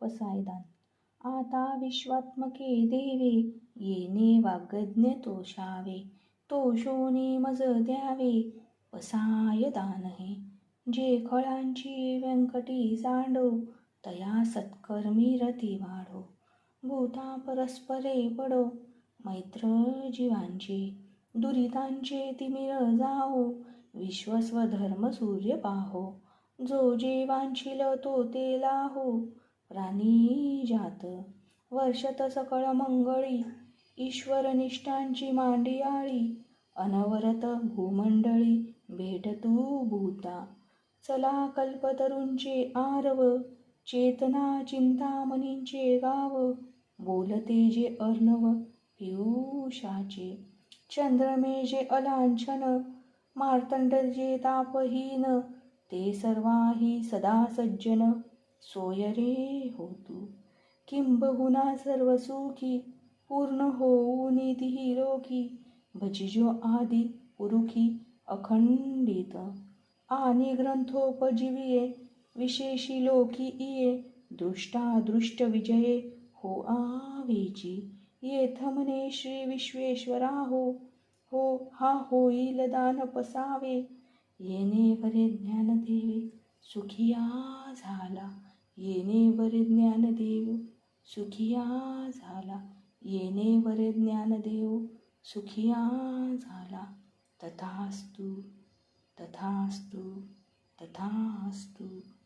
पसायदान आता विश्वात्मके देवे येणे वाग्यज्ञ तोषावे. तोषोने मज द्यावे पसायदान हे जे खळांची व्यंकटी सांडो तया सत्कर्मी रती वाढो. भूता परस्परे पडो मैत्र जीवांची दुरितांचे तिमिर जाओ विश्वस्वधर्म सूर्य पाहो. जो जेवांशील तो ते लाहो प्राणी जात. वर्षत सकळ मंगळी ईश्वर निष्ठांची मांडी आळी अनवरत भूमंडळी भेट तू भूता. चला कल्पतरूंचे आरव चेतना चिंतामणींचे गाव बोलते जे अर्णव पियुषाचे. चंद्रमे जे अलांछन मार्तंड जे तापहीन ते सर्वाही सदा सज्जन. सोय रे होतू किंबहुना सर्व सुखी पूर्ण होऊ निधी लोकी भजिजो आदि पुरुखी अखंडित. आणि ग्रंथोपजीविये विशेषी लोकी इये दृष्टादृष्ट विजये हो आवेची. येथ मने श्री विश्वेश्वरा हो हो हा होईल दान पसावे. येणे बरे ज्ञान देवे सुखिया झाला. येणे बरे ज्ञान देव सुखिया झाला. येणे बरे ज्ञान देव सुखिया झाला. तथास्तु तथास्तु तथास्तु.